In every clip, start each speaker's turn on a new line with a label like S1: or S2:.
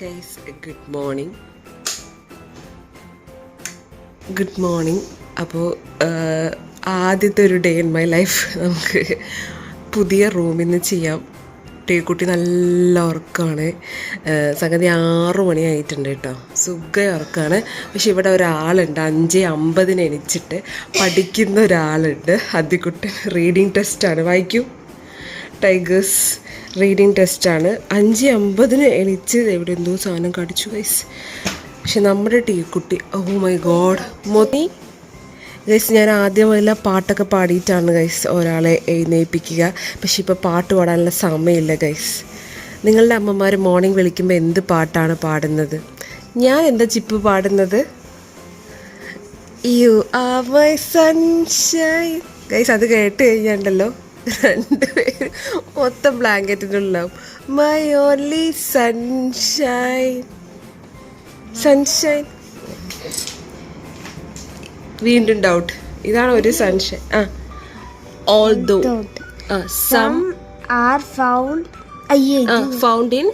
S1: Guys good morning good morning അപ്പോൾ ആദ്യത്തെ ഒരു ഡേ ഇൻ മൈ ലൈഫ് നമുക്ക് പുതിയ റൂമിൽ നിന്ന് ചെയ്യാം. ടീക്കുട്ടി നല്ല ഉറക്കമാണ് സംഗതി ആറു മണിയായിട്ടുണ്ട് കേട്ടോ. സുഖ ഉറക്കമാണ് പക്ഷെ ഇവിടെ ഒരാളുണ്ട്. അഞ്ച് അമ്പതിന് എണിച്ചിട്ട് പഠിക്കുന്ന ഒരാളുണ്ട്. അതിക്കുട്ടൻ റീഡിങ് ടെസ്റ്റാണ് വായിക്കൂ. ടൈഗേഴ്സ് റീഡിങ് ടെസ്റ്റാണ് അഞ്ച് അമ്പതിന് എണിച്ച് എവിടെ എന്തോ സാധനം കടിച്ചു ഗൈസ് പക്ഷെ നമ്മുടെ ടീ കുട്ടി ഓ മൈ ഗോഡ് മൊത്തി ഗൈസ് ഞാൻ ആദ്യം എല്ലാം പാട്ടൊക്കെ പാടിയിട്ടാണ് ഗൈസ് ഒരാളെ എഴുന്നേൽപ്പിക്കുക. പക്ഷെ ഇപ്പോൾ പാട്ട് പാടാനുള്ള സമയമില്ല ഗൈസ് നിങ്ങളുടെ അമ്മമാർ മോർണിംഗ് വിളിക്കുമ്പോൾ എന്ത് പാട്ടാണ് പാടുന്നത്? ഞാൻ എന്താ ചിപ്പ് പാടുന്നത്? യു ആ മൈ സൺഷൈൻ ഗൈസ് അത് കേട്ട് കഴിഞ്ഞാണ്ടല്ലോ. രണ്ടുപേരും മൊത്തം ബ്ലാങ്കറ്റിനുണ്ടാവും മൈ ഓൺലി സൺഷൈൻ സൺഷൈൻ വീണ്ടും ഡൗട്ട് ഇതാണ് ഒരു സൺഷൈൻ ആ. Although some
S2: are
S1: found found in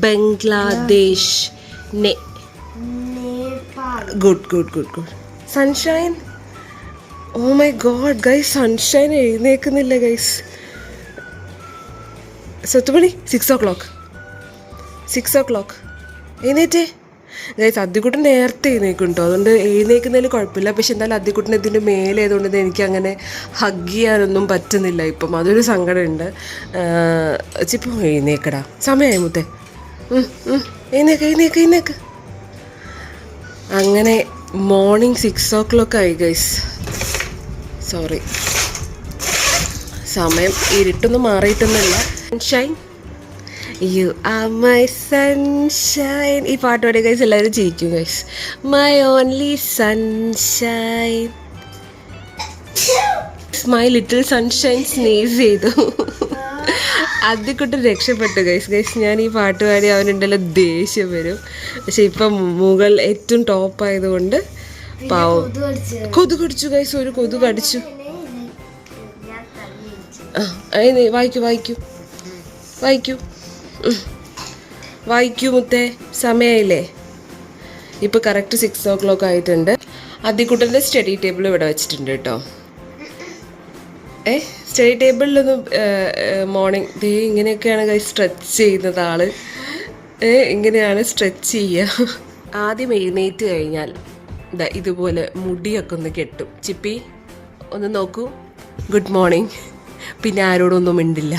S1: Bangladesh good good good good sunshine oh my god guys sunshine എഴുന്നേക്കുന്നില്ല guys സത്തുമണി six o'clock six o'clock എഴുന്നേറ്റേ. ഗൈസ് അദ്ദിക്കുട്ടൻ നേരത്തെ എഴുന്നേക്കും കേട്ടോ അതുകൊണ്ട് എഴുന്നേക്കുന്നതിൽ കുഴപ്പമില്ല. പക്ഷെ എന്തായാലും അദ്ദിക്കുട്ടൻ ഇതിന്റെ മേലെ ആയതുകൊണ്ട് ഇത് എനിക്ക് അങ്ങനെ ഹഗ് ചെയ്യാനൊന്നും പറ്റുന്നില്ല ഇപ്പം. അതൊരു സങ്കടമുണ്ട്. ചിപ്പം എഴുന്നേക്കടാ. സമയമായി മുത്തേ. എഴുന്നേക്ക് എഴുന്നേക്ക് എഴുന്നേക്ക്. അങ്ങനെ മോർണിംഗ് സിക്സ് ഓ ക്ലോക്ക് ആയി ഗൈസ് സോറി സമയം ഇരുട്ടൊന്നും മാറിയിട്ടൊന്നുമില്ല. Sunshine you are my sunshine ഈ പാട്ട് പാടിയ ഗൈസ് എല്ലാവരും ചിരിക്കും guys my only sunshine my little sunshine sneeze ചെയ്തു. അതിക്കൊണ്ട് രക്ഷപ്പെട്ടു ഗൈസ് ഗൈസ് ഞാൻ ഈ പാട്ട് പാടി അവനുണ്ടല്ലോ ദേഷ്യം വരും. പക്ഷെ ഇപ്പം മുകൾ ഏറ്റവും ടോപ്പ് ആയതുകൊണ്ട് പാവം.
S2: കൊതു
S1: അടിച്ചു കൈസ് ഒരു കൊതു കടിച്ചു.
S2: ഞാൻ തള്ളിയിച്ചു
S1: ആ അതിന് വായിക്കൂ വായിക്കൂ. വായിക്കൂ. വായിക്കൂ മുത്തേ സമയമായില്ലേ ഇപ്പൊ കറക്റ്റ് സിക്സ് ഓ ക്ലോക്ക് ആയിട്ടുണ്ട്. അതിക്കുട്ടന്റെ സ്റ്റഡി ടേബിൾ ഇവിടെ വെച്ചിട്ടുണ്ട് കേട്ടോ. ഏ സ്റ്റഡി ടേബിളിലൊന്നും മോർണിംഗ് ദേ ഇങ്ങനെയൊക്കെയാണ് കൈ സ്ട്രെച്ച് ചെയ്യുന്നത് ആൾ. ഏ ഇങ്ങനെയാണ് സ്ട്രെച്ച് ചെയ്യുക. ആദ്യം എഴുന്നേറ്റ് കഴിഞ്ഞാൽ ഇതാ ഇതുപോലെ മുടിയൊക്കെ ഒന്ന് കെട്ടും. ചിപ്പി ഒന്ന് നോക്കൂ. ഗുഡ് മോർണിംഗ് പിന്നെ ആരോടൊന്നും മിണ്ടില്ല.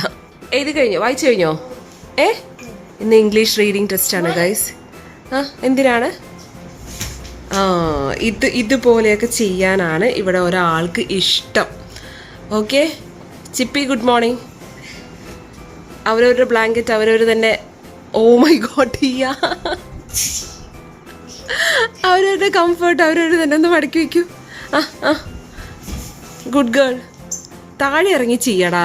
S1: എഴുതി കഴിഞ്ഞോ? വായിച്ചു കഴിഞ്ഞോ? ഏ? ഇന്ന് ഇംഗ്ലീഷ് റീഡിംഗ് ആണ് ഗൈസ് ആ എന്തിനാണ്? ആ ഇത് ഇതുപോലെയൊക്കെ ചെയ്യാനാണ് ഇവിടെ ഒരാൾക്ക് ഇഷ്ടം. ഓക്കെ ചിപ്പി ഗുഡ് മോർണിംഗ് അവരവരുടെ ബ്ലാങ്കറ്റ് അവരവർ തന്നെ ഓ മൈ ഗോഡ് ചെയ്യാ. അവരവരുടെ കംഫർട്ട് അവരവർ തന്നെ ഒന്ന് മടക്കി വയ്ക്കൂ. ആ ആ. ഗുഡ് ഗേൾ താഴെ ഇറങ്ങി ചെയ്യടാ.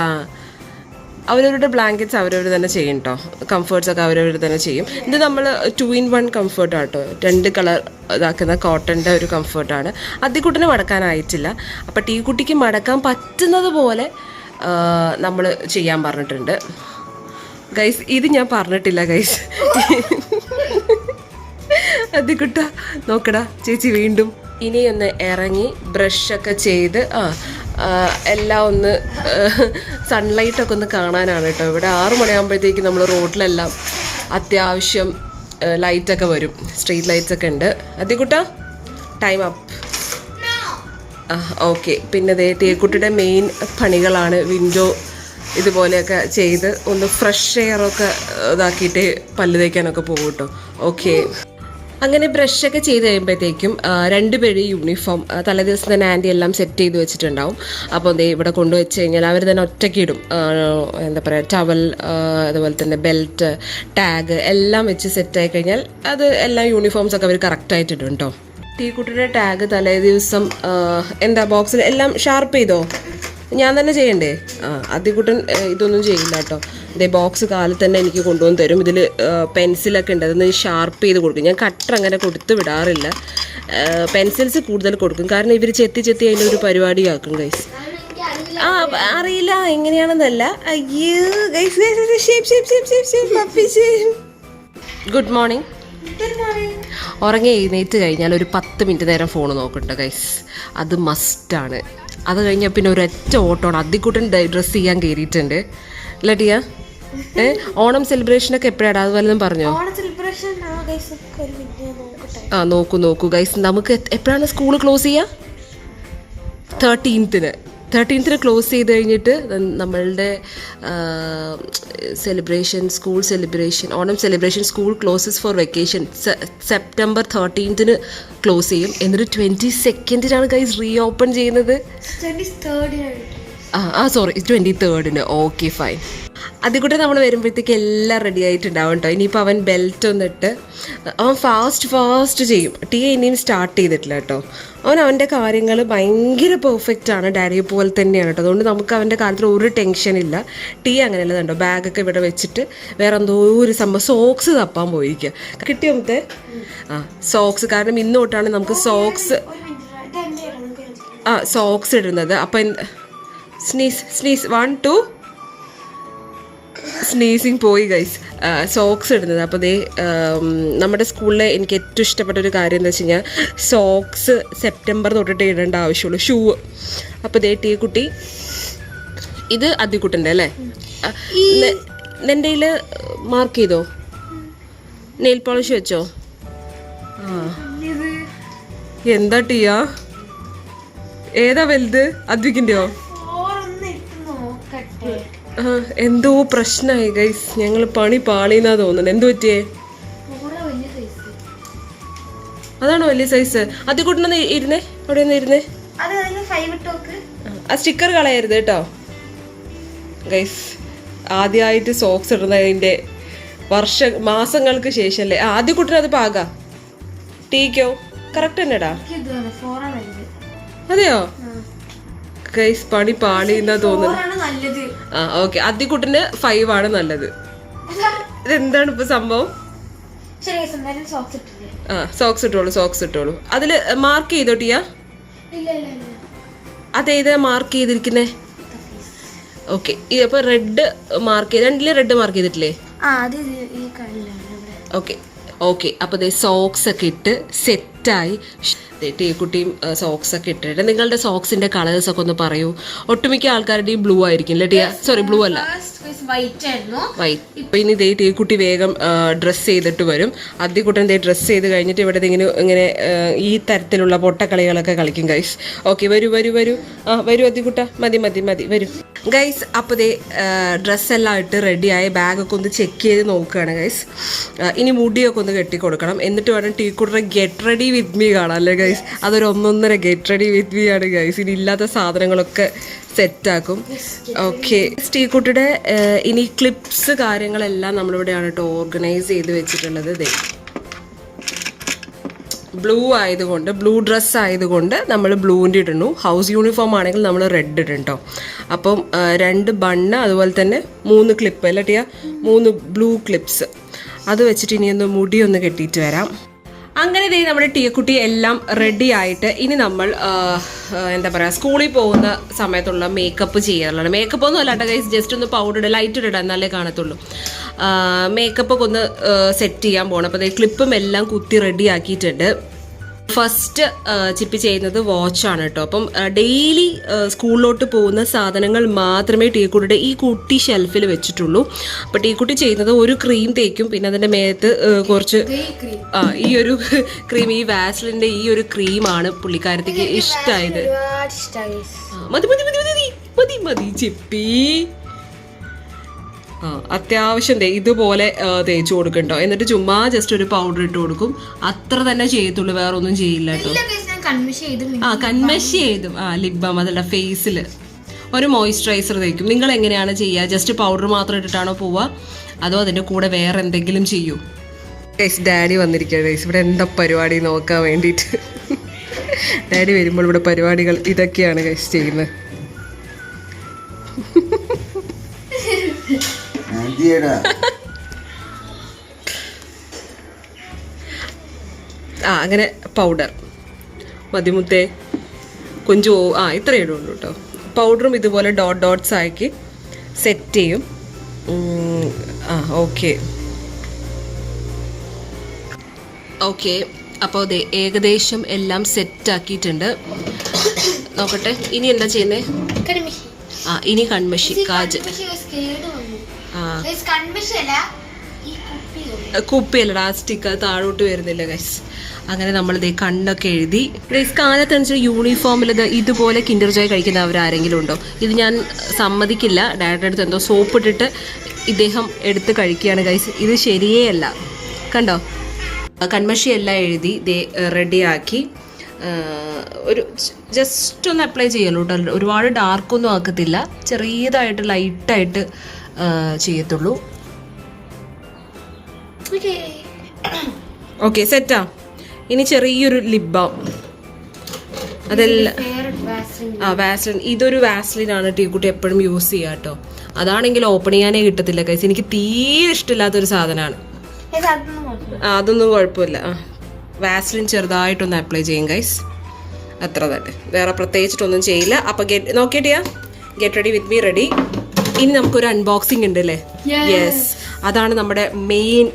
S1: അവരവരുടെ ബ്ലാങ്കറ്റ്സ് അവരവർ തന്നെ ചെയ്യും കേട്ടോ കംഫേർട്സ് ഒക്കെ അവരവർ തന്നെ ചെയ്യും. ഇത് നമ്മൾ ടു ഇൻ വൺ കംഫേർട്ട് ആട്ടോ. രണ്ട് കളർ ഇതാക്കുന്ന കോട്ടന്റെ ഒരു കംഫേർട്ടാണ് അതിക്കുട്ടിന് മടക്കാനായിട്ടില്ല അപ്പോൾ ടീ കുട്ടിക്ക് മടക്കാൻ പറ്റുന്നത് പോലെ നമ്മൾ ചെയ്യാൻ പറഞ്ഞിട്ടുണ്ട്. ഗൈസ് ഇത് ഞാൻ പറഞ്ഞിട്ടില്ല ഗൈസ് അതിക്കുട്ട നോക്കടാ ചേച്ചി വീണ്ടും. ഇനി ഒന്ന് ഇറങ്ങി ബ്രഷൊക്കെ ചെയ്ത് ആ ആ, എല്ലാം ഒന്ന് സൺലൈറ്റൊക്കെ ഒന്ന് കാണാനാണ് കേട്ടോ. ഇവിടെ ആറു മണിയാകുമ്പോഴത്തേക്ക് നമ്മൾ റോഡിലെല്ലാം അത്യാവശ്യം ലൈറ്റൊക്കെ വരും. സ്ട്രീറ്റ് ലൈറ്റ്സ് ഒക്കെ ഉണ്ട്. അതിക്കുട്ട ടൈം അപ്പ് ആ ഓക്കെ പിന്നെ അതേ തേക്കുട്ടിയുടെ മെയിൻ പണികളാണ് വിൻഡോ ഇതുപോലെയൊക്കെ ചെയ്ത് ഒന്ന് ഫ്രഷ് എയറൊക്കെ ഇതാക്കിയിട്ട് പല്ല് തേക്കാനൊക്കെ പോകും കേട്ടോ. ഓക്കെ അങ്ങനെ ബ്രഷൊക്കെ ചെയ്ത് കഴിയുമ്പോഴത്തേക്കും രണ്ട് രണ്ടുപേരും യൂണിഫോം തലേദിവസം തന്നെ ആന്റി എല്ലാം സെറ്റ് ചെയ്ത് വെച്ചിട്ടുണ്ടാവും. അപ്പോൾ ദേ ഇവിടെ കൊണ്ടുവച്ച് കഴിഞ്ഞാൽ അവർ തന്നെ ഒറ്റയ്ക്ക് ഇടും. എന്താ പറയുക ടവൽ അതുപോലെ തന്നെ ബെൽറ്റ് ടാഗ് എല്ലാം വെച്ച് സെറ്റ് ആയി കഴിഞ്ഞാൽ അത് എല്ലാ യൂണിഫോംസ് ഒക്കെ അവർ കറക്റ്റായിട്ട് ഇടും കേട്ടോ ടീക്കുട്ടിയുടെ ടാഗ് തലേ ദിവസം എന്താ ബോക്സിൽ എല്ലാം ഷാർപ്പ് ചെയ്തോ? ഞാൻ തന്നെ ചെയ്യണ്ടേ? ആ അതികുട്ടൻ ഇതൊന്നും ചെയ്യില്ല കേട്ടോ ഇതേ ബോക്സ് കാലിൽ തന്നെ എനിക്ക് കൊണ്ടുവന്ന് തരും. ഇതിൽ പെൻസിലൊക്കെ ഉണ്ട്. അതൊന്ന് ഷാർപ്പ് ചെയ്ത് കൊടുക്കും. ഞാൻ കട്ടർ അങ്ങനെ കൊടുത്ത് വിടാറില്ല. പെൻസിൽസ് കൂടുതൽ കൊടുക്കും. കാരണം ഇവർ ചെത്തി ചെത്തി അതിന്റെ ഒരു പരിപാടിയാക്കും ഗൈസ് ആ അറിയില്ല. എങ്ങനെയാണെന്നല്ല. അയ്യോ guys guys shape shape shape shape shape puppy shape good morning ഉറങ്ങി എഴുന്നേറ്റ് കഴിഞ്ഞാൽ ഒരു പത്ത് മിനിറ്റ് നേരം ഫോൺ നോക്കണ്ട ഗൈസ് അത് മസ്റ്റാണ് അത് കഴിഞ്ഞ പിന്നെ ഒരൊറ്റ ഓട്ടമാണ്. അതിക്കൂട്ടൻ ഡ്രസ്സ് ചെയ്യാൻ കയറിയിട്ടുണ്ട് അല്ല ടിയ? ഏ? ഓണം സെലിബ്രേഷനൊക്കെ എപ്പോഴാണ് അതുപോലെ പറഞ്ഞോ?
S2: ആ
S1: നോക്കൂ നോക്കൂ. ഗൈസ് നമുക്ക് എപ്പോഴാണ് സ്കൂൾ ക്ലോസ് ചെയ്യുക തേർട്ടീൻത്തിന് തേർട്ടീൻത്തിന് ക്ലോസ് ചെയ്ത് കഴിഞ്ഞിട്ട് നമ്മളുടെ celebration school celebration Onam celebration school closes for vacation September തേർട്ടീൻത്തിന് close ചെയ്യും. എന്നിട്ട് ട്വന്റി സെക്കൻഡിനാണ് ഗൈസ് റീ ഓപ്പൺ ചെയ്യുന്നത് ആ ആ സോറി ട്വന്റി തേർഡിന് ഓക്കെ ഫൈൻ അതിൽ കൂടെ നമ്മൾ വരുമ്പോഴത്തേക്ക് എല്ലാം റെഡി ആയിട്ടുണ്ടാവും കേട്ടോ ഇനിയിപ്പോൾ അവൻ ബെൽറ്റ് ഒന്നിട്ട് അവൻ ഫാസ്റ്റ് ഫാസ്റ്റ് ചെയ്യും. ടീ ഇനിയും സ്റ്റാർട്ട് ചെയ്തിട്ടില്ല കേട്ടോ അവൻ അവന്റെ കാര്യങ്ങൾ ഭയങ്കര പെർഫെക്റ്റ് ആണ്. ഡാഡിയെ പോലെ തന്നെയാണ് കേട്ടോ അതുകൊണ്ട് നമുക്ക് അവന്റെ കാര്യത്തിൽ ഒരു ടെൻഷൻ ഇല്ല. ടീ അങ്ങനെയല്ല കണ്ടോ. ബാഗൊക്കെ ഇവിടെ വെച്ചിട്ട് വേറെ എന്തോ ഒരു സംഭവം. സോക്സ് തപ്പാൻ പോയിരിക്കുക കിട്ടിയോ മറ്റേ ആ സോക്സ് കാരണം ഇന്നോട്ടാണ് നമുക്ക് സോക്സ്. ആ സോക്സ് ഇടുന്നത്. അപ്പം sneeze sneeze one two sneezing പോയി ഗൈസ് സോക്സ് ഇടുന്നത്. അപ്പോൾ ദേ നമ്മുടെ സ്കൂളിലെ എനിക്ക് ഏറ്റവും ഇഷ്ടപ്പെട്ട ഒരു കാര്യം എന്ന് വെച്ച് കഴിഞ്ഞാൽ സോക്സ് സെപ്റ്റംബർ തൊട്ടിട്ട് ഇടേണ്ട ആവശ്യമുള്ളൂ. ഷൂ അപ്പോൾ ദേ ടീ കുട്ടി ഇത് അതിക്കുട്ടന്റെ അല്ലേ? നിന്റെ കയ്യിൽ മാർക്ക് ചെയ്തോ? നെയിൽ പോളിഷ് വെച്ചോ? എന്താ ടീയാ? ഏതാ വലുത്? അദ്വിക്കിന്റെയോ എന്തോ പ്രശ്നമായി ഗൈസ് ഞങ്ങൾ പണി പാളിന്നാ തോന്നുന്നത് എന്തു പറ്റിയേ? അതാണോ വലിയ സൈസ് അത് കൂട്ടണമെന്ന് ഇരുന്നേ. അവിടെ ഒന്ന് ഇരുന്നേ. ആ സ്റ്റിക്കർ കളയരുത് കേട്ടോ. ഗൈസ് ആദ്യമായിട്ട് സോക്സ് ഇടുന്നതിന്റെ വർഷ മാസങ്ങൾക്ക് ശേഷം അല്ലേ ആദ്യ കുട്ടന് അത് പാകാ. ടീക്കോ? കറക്റ്റ് തന്നെടാ. അതെയോ? ഗൈസ് പണി പാളിന്നാ തോന്നുന്നത്
S2: തോന്നുന്നു.
S1: ആ ഓക്കെ. ആദ്യക്കുട്ടിന് ഫൈവ് ആണ് നല്ലത്. ഇതെന്താണ് ഇപ്പൊ സംഭവം? ആ സോക്സ് ഇട്ടോളൂ സോക്സ് ഇട്ടോളൂ. അതിൽ മാർക്ക് ചെയ്തോ ടിയാ? അതേതാ മാർക്ക് ചെയ്തിരിക്കുന്നേ? ഓക്കെ. അപ്പോൾ റെഡ് മാർക്ക് ചെയ്ത് രണ്ടിൽ റെഡ് മാർക്ക് ചെയ്തിട്ടില്ലേ? ഓക്കെ. ഓക്കെ. അപ്പൊ സോക്സ് ഒക്കെ ഇട്ട് സെറ്റായി. കുട്ടിയും സോക്സ് ഒക്കെ ഇട്ടിട്ട് നിങ്ങളുടെ സോക്സിന്റെ കളേഴ്സ് ഒക്കെ ഒന്ന് പറയൂ. ഒട്ടുമിക്ക ആൾക്കാരുടെയും ബ്ലൂ ആയിരിക്കും അല്ലേ ടിയ? സോറി ബ്ലൂ അല്ല.
S2: വൈറ്റ്
S1: ഇനി ദേ ടീ കുട്ടി വേഗം ഡ്രസ്സ് ചെയ്തിട്ട് വരും. അദ്യക്കുട്ടൻ ദേ ഡ്രസ്സ് ചെയ്ത് കഴിഞ്ഞിട്ട് ഇവിടെ ഇങ്ങനെ ഇങ്ങനെ ഈ തരത്തിലുള്ള പൊട്ടക്കളികളൊക്കെ കളിക്കും ഗൈസ് ഓക്കെ വരൂ വരൂ വരൂ. ആ വരൂ അതിക്കുട്ട മതി മതി മതി വരൂ. ഗൈസ് അപ്പോൾ ദേ ഡ്രസ്സെല്ലാം ഇട്ട് റെഡിയായി ബാഗൊക്കെ ഒന്ന് ചെക്ക് ചെയ്ത് നോക്കുകയാണ് ഗൈസ് ഇനി മുടിയൊക്കെ ഒന്ന് കെട്ടി കൊടുക്കണം. എന്നിട്ട് വേണം ടീ കുട്ടറെ ഗെറ്റ് റെഡി വിത്ത് മീ കാണാം അല്ലേ ഗൈസ് അതൊരു ഒന്നൊന്നര ഗെറ്റ് റെഡി വിത്ത് മീ ആണ് ഗൈസ് ഇനി ഇല്ലാത്ത സാധനങ്ങളൊക്കെ സെറ്റാക്കും. ഓക്കെ. ടീക്കുട്ടിയുടെ ഇനി ക്ലിപ്സ് കാര്യങ്ങളെല്ലാം നമ്മളിവിടെയാണ് കേട്ടോ ഓർഗനൈസ് ചെയ്ത് വെച്ചിട്ടുള്ളത്. ദേ. ബ്ലൂ ആയതുകൊണ്ട് ബ്ലൂ ഡ്രസ്സ് ആയതുകൊണ്ട് നമ്മൾ ബ്ലൂവിന്റെ ഇടുന്നു. ഹൗസ് യൂണിഫോം ആണെങ്കിൽ നമ്മൾ റെഡ് ഇടും കേട്ടോ അപ്പം രണ്ട് ബണ്ണ് അതുപോലെ തന്നെ മൂന്ന് ക്ലിപ്പ് അല്ല മൂന്ന് ബ്ലൂ ക്ലിപ്സ്. അത് വെച്ചിട്ട് ഇനിയൊന്ന് മുടി ഒന്ന് കെട്ടിയിട്ട് വരാം. അങ്ങനെ ദേ നമ്മുടെ ടീക്കുട്ടി എല്ലാം റെഡി ആയിട്ട് ഇനി നമ്മൾ എന്താ പറയുക സ്കൂളിൽ പോകുന്ന സമയത്തുള്ള മേക്കപ്പ് ചെയ്യാറുള്ളതാണ്. മേക്കപ്പ് ഒന്നും അല്ലാണ്ട് കൈസ് ജസ്റ്റ് ഒന്ന് പൗഡർ ഇടുക ലൈറ്റ് ഇടുക എന്നാലേ കാണത്തുള്ളൂ. മേക്കപ്പ് ഒക്കെ ഒന്ന് സെറ്റ് ചെയ്യാൻ പോകണം അപ്പോൾ ക്ലിപ്പും എല്ലാം കുത്തി റെഡി ആക്കിയിട്ടുണ്ട്. ഫസ്റ്റ് ചിപ്പി ചെയ്യുന്നത് വാച്ചാണ് കേട്ടോ അപ്പം ഡെയിലി സ്കൂളിലോട്ട് പോകുന്ന സാധനങ്ങൾ മാത്രമേ ടീക്കുട്ടിയുടെ ഈ കുട്ടി ഷെൽഫിൽ വെച്ചിട്ടുള്ളൂ. അപ്പം ടീക്കുട്ടി ചെയ്യുന്നത് ഒരു ക്രീം തേക്കും പിന്നെ അതിന്റെ മേത്ത് കുറച്ച് ആ ഈ ഒരു ക്രീം ഈ വാസ്ലിന്റെ ഈ ഒരു ക്രീമാണ് പുള്ളിക്കാരത്തേക്ക് ഇഷ്ടമായത് മതി മതി മതി മതി മതി മതി ചിപ്പി. അത്യാവശ്യം ഇതുപോലെ തേച്ചു കൊടുക്കണ്ടോ? എന്നിട്ട് ചുമ്മാ ജസ്റ്റ് ഒരു പൗഡർ ഇട്ട് കൊടുക്കും. അത്ര തന്നെ ചെയ്യത്തുള്ളൂ വേറെ ഒന്നും ചെയ്യില്ല കേട്ടോ. ആ കൺമഷി ചെയ്തും. ആ ലിപ് ബാം അതല്ല ഫേസിൽ ഒരു മോയ്സ്ചറൈസർ തേക്കും. നിങ്ങൾ എങ്ങനെയാണ് ചെയ്യുക ജസ്റ്റ് പൗഡർ മാത്രം ഇട്ടിട്ടാണോ പോവുക അതോ അതിന്റെ കൂടെ വേറെ എന്തെങ്കിലും ചെയ്യൂ? ഗൈസ് ഡാഡി വന്നിരിക്കുകയാണ്. ഗൈസ് ഇവിടെ എന്താ പരിപാടി നോക്കാൻ വേണ്ടിയിട്ട്. ഡാഡി വരുമ്പോൾ ഇവിടെ പരിപാടികൾ ഇതൊക്കെയാണ് ഗൈസ് ചെയ്യുന്നത്.
S3: മതിയടാ
S1: ആ അങ്ങനെ പൗഡർ മതിമുത്തേ കൊഞ്ചു ആ ഇത്രയേ ഇടുള്ളൂ കേട്ടോ പൗഡറും ഇതുപോലെ ഡോട്ട് ഡോട്ട്സ് ആക്കി സെറ്റ് ചെയ്യും. ആ ഓക്കെ ഓക്കെ അപ്പോൾ അതെ ഏകദേശം എല്ലാം സെറ്റ് ആക്കിയിട്ടുണ്ട്. നോക്കട്ടെ ഇനി എന്താ ചെയ്യുന്നത്
S2: കൺമിഷി.
S1: ആ ഇനി കൺമഷി കാജ്. കുപ്പിയല്ലടാ ആ സ്റ്റിക്കർ താഴോട്ട് വരുന്നില്ല ഗൈസ് അങ്ങനെ നമ്മൾ ഇതേ കണ്ണൊക്കെ എഴുതി. ഗൈസ് കാലത്തനുസരിച്ച് യൂണിഫോമിൽ ഇത് ഇതുപോലെ കിൻഡർ ജോയ് കഴിക്കുന്നവർ ആരെങ്കിലും ഉണ്ടോ? ഇത് ഞാൻ സമ്മതിക്കില്ല. ഡയറക്റ്റ് അടുത്ത് എന്തോ സോപ്പ് ഇട്ടിട്ട് ഇദ്ദേഹം എടുത്ത് കഴിക്കുകയാണ് ഗൈസ് ഇത് ശരിയേ അല്ല. കണ്ടോ? കൺമഷി എല്ലാം എഴുതി ദേ റെഡിയാക്കി ഒരു ജസ്റ്റ് ഒന്ന് അപ്ലൈ ചെയ്യുള്ളൂ കേട്ടോ. ഒരുപാട് ഡാർക്കൊന്നും ആക്കത്തില്ല. ചെറിയതായിട്ട് ലൈറ്റായിട്ട് ചെയ്യത്തുള്ളൂ.
S2: Okay.
S1: ഓക്കെ സെറ്റാ ഇനി ചെറിയൊരു ലിബ ബാം അതെല്ലാം. ആ വാസ്ലിൻ ഇതൊരു വാസ്ലിനാണ് ടീക്കുട്ടി എപ്പോഴും യൂസ് ചെയ്യുക കേട്ടോ അതാണെങ്കിൽ ഓപ്പൺ ചെയ്യാനേ കിട്ടത്തില്ല കൈസ് എനിക്ക് തീരെ ഇഷ്ടമില്ലാത്തൊരു സാധനമാണ്.
S2: അതൊന്നും കുഴപ്പമില്ല.
S1: വാസ്ലിൻ ചെറുതായിട്ടൊന്ന് അപ്ലൈ ചെയ്യും കൈസ് അത്ര തന്നെ. വേറെ പ്രത്യേകിച്ചിട്ടൊന്നും ചെയ്യില്ല. അപ്പോൾ get നോക്കിയിട്ടിയാ? Get ready with me ready ഇനി നമുക്കൊരു അൺബോക്സിംഗ് ഉണ്ട് അല്ലേ യെസ് അതാണ് നമ്മുടെ മെയിൻ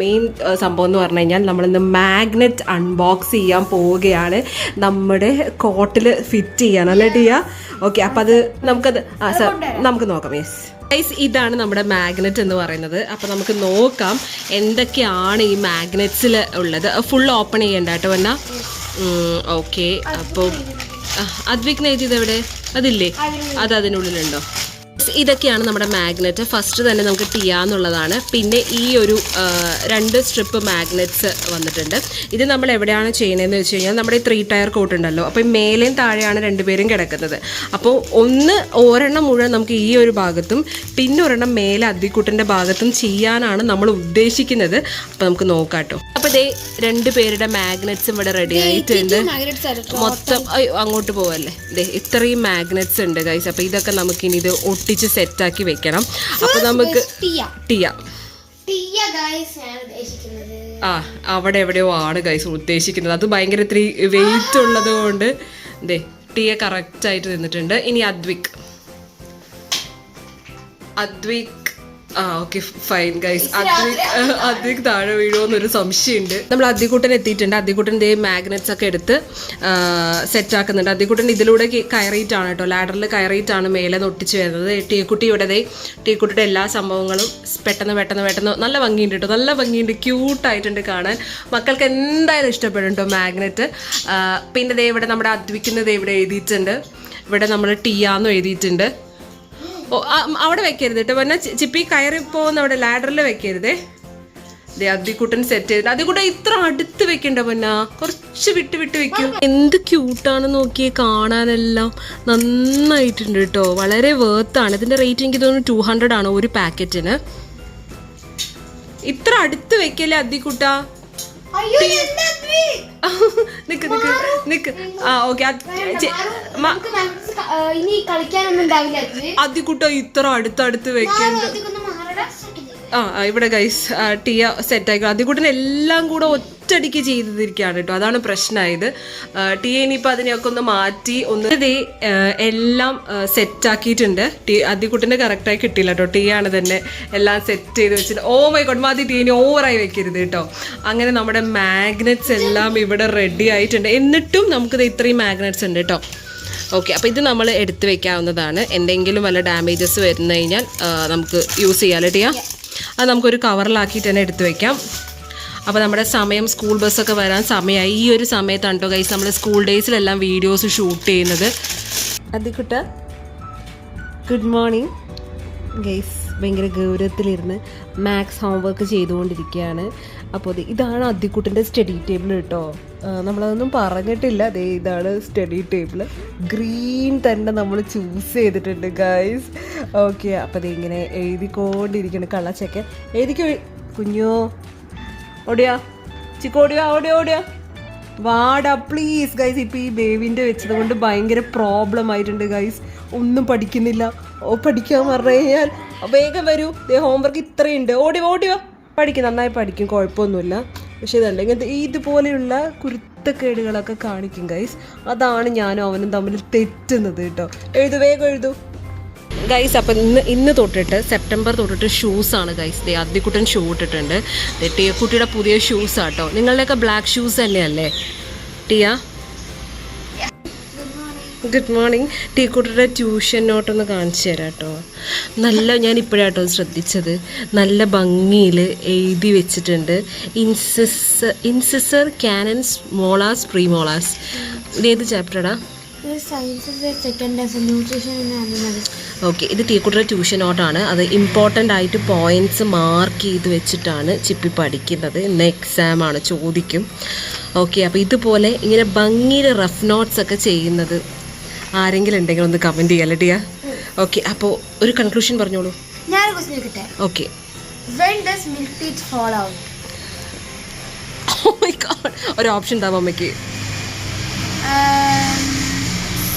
S1: മെയിൻ സംഭവം എന്ന് പറഞ്ഞു കഴിഞ്ഞാൽ നമ്മളിന്ന് മാഗ്നറ്റ് അൺബോക്സ് ചെയ്യാൻ പോവുകയാണ്. നമ്മുടെ കോട്ടിൽ ഫിറ്റ് ചെയ്യാൻ അല്ലേ ടിയ? ഓക്കെ അപ്പം അത് നമുക്കത് ആ സർ നമുക്ക് നോക്കാം യെസ് ഗൈസ് ഇതാണ് നമ്മുടെ മാഗ്നറ്റ് എന്ന് പറയുന്നത്. അപ്പം നമുക്ക് നോക്കാം എന്തൊക്കെയാണ് ഈ മാഗ്നറ്റ്സിൽ ഉള്ളത്. ഫുൾ ഓപ്പൺ ചെയ്യണ്ട കേട്ടോ എന്നാ ഓക്കെ അപ്പോൾ അദ്വിക് എഴുതിയത് എവിടെ അതില്ലേ? അത് അതിനുള്ളിലുണ്ടോ ഇതൊക്കെയാണ് നമ്മുടെ മാഗ്നറ്റ് ഫസ്റ്റ് തന്നെ നമുക്ക് ടിയ എന്നുള്ളതാണ്. പിന്നെ ഈ ഒരു രണ്ട് സ്ട്രിപ്പ് മാഗ്നറ്റ്സ് വന്നിട്ടുണ്ട്. ഇത് നമ്മൾ എവിടെയാണ് ചെയ്യുന്നതെന്ന് വെച്ച് കഴിഞ്ഞാൽ നമ്മുടെ ഈ ത്രീ ടയർ കോട്ട് ഉണ്ടല്ലോ. അപ്പോൾ ഈ മേലെയും താഴെയാണ് രണ്ടുപേരും കിടക്കുന്നത്. അപ്പോൾ ഒന്ന് ഒരെണ്ണം മുഴുവൻ നമുക്ക് ഈ ഒരു ഭാഗത്തും പിന്നെ ഒരെണ്ണം മേലെ അതിക്കുട്ടിന്റെ ഭാഗത്തും ചെയ്യാനാണ് നമ്മൾ ഉദ്ദേശിക്കുന്നത്. അപ്പോൾ നമുക്ക് നോക്കാട്ടോ കേട്ടോ. അപ്പോൾ ഇതേ രണ്ട് പേരുടെ മാഗ്നറ്റ്സും ഇവിടെ റെഡി ആയിട്ടുണ്ട്. മൊത്തം അങ്ങോട്ട് പോവല്ലേ. ദേ ഇത്രയും മാഗ്നറ്റ്സ് ഉണ്ട് ഗൈസ് അപ്പോൾ ഇതൊക്കെ നമുക്കിനി ഇത് ഒട്ടിച്ച് സെറ്റാക്കി വെക്കണം. അപ്പോൾ നമുക്ക്
S2: ടിയ.
S1: ആ. അവിടെ എവിടെയോ ആണ് ഗൈസ് ഉദ്ദേശിക്കുന്നത്. അത് ഭയങ്കര ഇത്തിരി വെയിറ്റ് ഉള്ളത് കൊണ്ട് ദേ ടിയ കറക്റ്റ് ആയിട്ട് നിന്നിട്ടുണ്ട്. ഇനി Advik. Advik ah okay fine guys Advik Advik താഴെ വീഴുമെന്നൊരു സംശയമുണ്ട് നമ്മൾ അദ്വിക്കുട്ടൻ എത്തിയിട്ടുണ്ട്. അദ്വിക്കുട്ടൻ ദേ മാഗ്നറ്റ്സ് ഒക്കെ എടുത്ത് സെറ്റ് ആക്കുന്നുണ്ട്. അദ്വിക്കുട്ടൻ ഇതിലൂടെ കയറിയിട്ടാണ് കേട്ടോ. ലാഡറിൽ കയറിയിട്ടാണ് മേലെ നൊട്ടിച്ച് വരുന്നത്. ടീക്കുട്ടി ഇവിടെ ദേ ടീക്കുട്ടിയുടെ എല്ലാ സംഭവങ്ങളും പെട്ടെന്ന് പെട്ടെന്ന് പെട്ടെന്ന് നല്ല ഭംഗിയുണ്ട് കേട്ടോ. നല്ല ഭംഗിയുണ്ട്. ക്യൂട്ടായിട്ടുണ്ട് കാണാൻ. മക്കൾക്ക് എന്തായാലും ഇഷ്ടപ്പെടും കേട്ടോ മാഗ്നറ്റ് പിന്നെ ദേ ഇവിടെ നമ്മുടെ അദ്വിക്കുന്നത് ഇവിടെ എഴുതിയിട്ടുണ്ട്. ഇവിടെ നമ്മൾ ടീയാന്ന് എഴുതിയിട്ടുണ്ട്. അവിടെ വെക്കരുത് കേട്ടോ പറഞ്ഞാൽ ചിപ്പി കയറി പോകുന്ന അവിടെ ലാഡറിൽ വെക്കരുതേ. ദേ അതിക്കൂട്ടൻ സെറ്റ് ചെയ്തിട്ട്. അതികൂടെ ഇത്ര അടുത്ത് വെക്കണ്ട പൊന്ന. കുറച്ച് വിട്ട് വിട്ട് വെക്കും. എന്ത് ക്യൂട്ടാണ് നോക്കിയേ കാണാനെല്ലാം നന്നായിട്ടുണ്ട് കേട്ടോ വളരെ വേർത്താണ് ഇതിന്റെ റേറ്റ് എനിക്ക് തോന്നുന്നു ടു ഹൺഡ്രഡ് ആണ് ഒരു പാക്കറ്റിന് ഇത്ര അടുത്ത് വെക്കല്ലേ അതിക്കുട്ട? നിക്ക് നിക്ക് നിക്ക്. ആ ഓക്കെ
S2: ഇനി കളിക്കാനൊന്നും ഉണ്ടാവില്ല അത്.
S1: അതിക്കുട്ട ഇത്ര അടുത്തടുത്ത് അടുത്ത്
S2: ഇതൊക്കെ
S1: ആ ഇവിടെ ഗൈസ് ടിയ സെറ്റ് ആയിക്കോ അതികുട്ടിനെല്ലാം എല്ലാം കൂടെ ഒറ്റയടിക്ക് ചെയ്തിരിക്കുകയാണ് കേട്ടോ. അതാണ് പ്രശ്നമായത് ടി ഇനിയിപ്പോൾ അതിനെയൊക്കെ ഒന്ന് മാറ്റി ഒന്ന് എല്ലാം സെറ്റാക്കിയിട്ടുണ്ട്. ടി അതികുട്ടന്റെ കറക്റ്റായി കിട്ടിയില്ല കേട്ടോ. ടി ആണ് തന്നെ എല്ലാം സെറ്റ് ചെയ്ത് വെച്ചിട്ട്. ഓ മൈ ഗോഡ് മാതി ടി ഇനി ഓവറായി വെക്കരുത് കേട്ടോ. അങ്ങനെ നമ്മുടെ മാഗ്നറ്റ്സ് എല്ലാം ഇവിടെ റെഡി ആയിട്ടുണ്ട്. എന്നിട്ടും നമുക്കിത് ഇത്രയും മാഗ്നറ്റ്സ് ഉണ്ട് കേട്ടോ. ഓക്കെ അപ്പോൾ ഇത് നമ്മൾ എടുത്തു വെക്കാവുന്നതാണ്. എന്തെങ്കിലും വല്ല ഡാമേജസ് വരുന്നു കഴിഞ്ഞാൽ നമുക്ക് യൂസ് ചെയ്യാമല്ലോ ടിയാ? അത് നമുക്കൊരു കവറിലാക്കിയിട്ട് തന്നെ എടുത്തു വെക്കാം. അപ്പോൾ നമ്മുടെ സമയം സ്കൂൾ ബസ്സൊക്കെ വരാൻ സമയമായി. ഈ ഒരു സമയത്താണ് കേട്ടോ ഗൈസ് നമ്മൾ സ്കൂൾ ഡേയ്സിലെല്ലാം വീഡിയോസ് ഷൂട്ട് ചെയ്യുന്നത്. അതിക്കുട്ട ഗുഡ് മോർണിംഗ് ഗൈസ് ഭയങ്കര ഗൗരവത്തിലിരുന്ന് മാത്സ് ഹോംവർക്ക് ചെയ്തുകൊണ്ടിരിക്കുകയാണ്. അപ്പോൾ അത് ഇതാണ് അദ്ദിക്കുട്ടിന്റെ സ്റ്റഡി ടേബിൾ കേട്ടോ നമ്മളതൊന്നും പറഞ്ഞിട്ടില്ല. ദേ ഇതാണ് സ്റ്റഡി ടേബിൾ ഗ്രീൻ തന്നെ നമ്മൾ ചൂസ് ചെയ്തിട്ടുണ്ട് ഗൈസ് ഓക്കെ അപ്പോൾ അതിങ്ങനെ എഴുതിക്കൊണ്ടിരിക്കണം കള്ളച്ചക്കൻ എഴുതിക്കോ? കുഞ്ഞോ? ഓടിയാ. ചിക്കോ ഓടിയാ ഓടിയാ ഓടിയാ. വാടാ പ്ലീസ് ഗൈസ് ഇപ്പൊ ഈ ബേബിന്റെ വെച്ചത് കൊണ്ട് ഭയങ്കര പ്രോബ്ലം ആയിട്ടുണ്ട് ഗൈസ് ഒന്നും പഠിക്കുന്നില്ല. ഓ പഠിക്കാൻ പറഞ്ഞു കഴിഞ്ഞാൽ വേഗം വരൂ. ദേ ഹോംവർക്ക് ഇത്രയുണ്ട്. ഓടി ഓടിയോ പഠിക്കും നന്നായി പഠിക്കും കുഴപ്പമൊന്നുമില്ല. പക്ഷേ ഇതല്ല ഇങ്ങനത്തെ ഇതുപോലെയുള്ള കുരുത്തക്കേടുകളൊക്കെ കാണിക്കും ഗൈസ് അതാണ് ഞാനും അവനും തമ്മിൽ തെറ്റുന്നത് കേട്ടോ. എഴുതു വേഗം എഴുതൂ. ഗൈസ് അപ്പം ഇന്ന് ഇന്ന് തൊട്ടിട്ട് സെപ്റ്റംബർ തൊട്ടിട്ട് ഷൂസാണ് ഗൈസ് ദേ അദ്ദിക്കുട്ടൻ ഷൂ ഇട്ടിട്ടുണ്ട്. ടിയക്കുട്ടിയുടെ പുതിയ ഷൂസ് ആട്ടോ. നിങ്ങളുടെയൊക്കെ ബ്ലാക്ക് ഷൂസ് തന്നെയല്ലേ? ടിയ? ഗുഡ് മോർണിംഗ് ടീക്കുട്ടിയുടെ ട്യൂഷൻ നോട്ടൊന്ന് കാണിച്ചു തരാം കേട്ടോ നല്ല ഞാൻ ഇപ്പോഴാട്ടോ ശ്രദ്ധിച്ചത്. നല്ല ഭംഗിയിൽ എഴുതി വെച്ചിട്ടുണ്ട്. Incis incisor canines molars premolars ഇതേത് ചാപ്റ്ററാ
S2: സയൻസിന്റെ
S1: ഓക്കെ ഇത് ടീക്കുട്ടിയുടെ ട്യൂഷൻ നോട്ടാണ് അത് ഇമ്പോർട്ടന്റ് ആയിട്ട് പോയിന്റ്സ് മാർക്ക് ചെയ്ത് വെച്ചിട്ടാണ് ചിപ്പി പഠിക്കുന്നത്. ഇന്ന് എക്സാം ആണ് ചോദിക്കും. ഓക്കെ അപ്പോൾ ഇതുപോലെ ഇങ്ങനെ ഭംഗിയിൽ റഫ് നോട്ട്സ് ഒക്കെ ചെയ്യുന്നത് ആരെങ്കിലും ഉണ്ടെങ്കിൽ ഒന്ന് കമന്റ് ചെയ്യാം ലഡിയ ഓക്കെ അപ്പോൾ ഒരു കൺക്ലൂഷൻ പറഞ്ഞോളൂ. ഓക്കെ
S2: ഔട്ട്
S1: ഒരു ഓപ്ഷൻ ഉണ്ടാവും അമ്മയ്ക്ക്?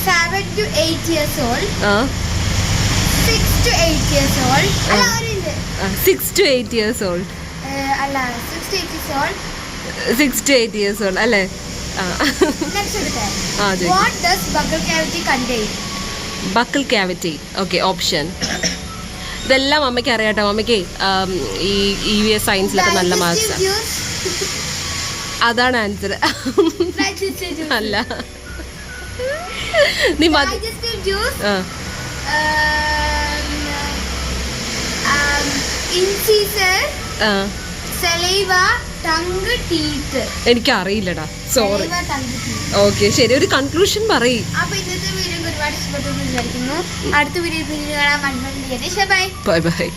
S2: Seven to eight years old
S1: ആ.
S2: Six to eight years old അല്ല ഒരു ഇത്
S1: six to eight years old
S2: അല്ല six to eight years old
S1: six to eight years old അല്ലേ? ആ.
S2: Next
S1: ah
S2: what does buccal cavity contain
S1: cavity okay option ഇതെല്ലാം അമ്മയ്ക്ക് അറിയാട്ടോ. അമ്മയ്ക്ക് ഈ ഇ വി എസ് സയൻസിലൊക്കെ നല്ല മാർക്സ് അതാണ് ആൻസർ അല്ല. നീ
S2: ടങ് ടീത്ത്
S1: എനിക്കറിയില്ലടാ. സോറി ഓക്കെ ശരി. ഒരു കൺക്ലൂഷൻ പറയ്.
S2: അപ്പൊ ഇന്നത്തെ വീഡിയോ ഒരുപാട് ഇഷ്ടപ്പെട്ടു വിചാരിക്കുന്നു. അടുത്ത വീഡിയോ കാണാൻ
S1: ബൈ ബൈ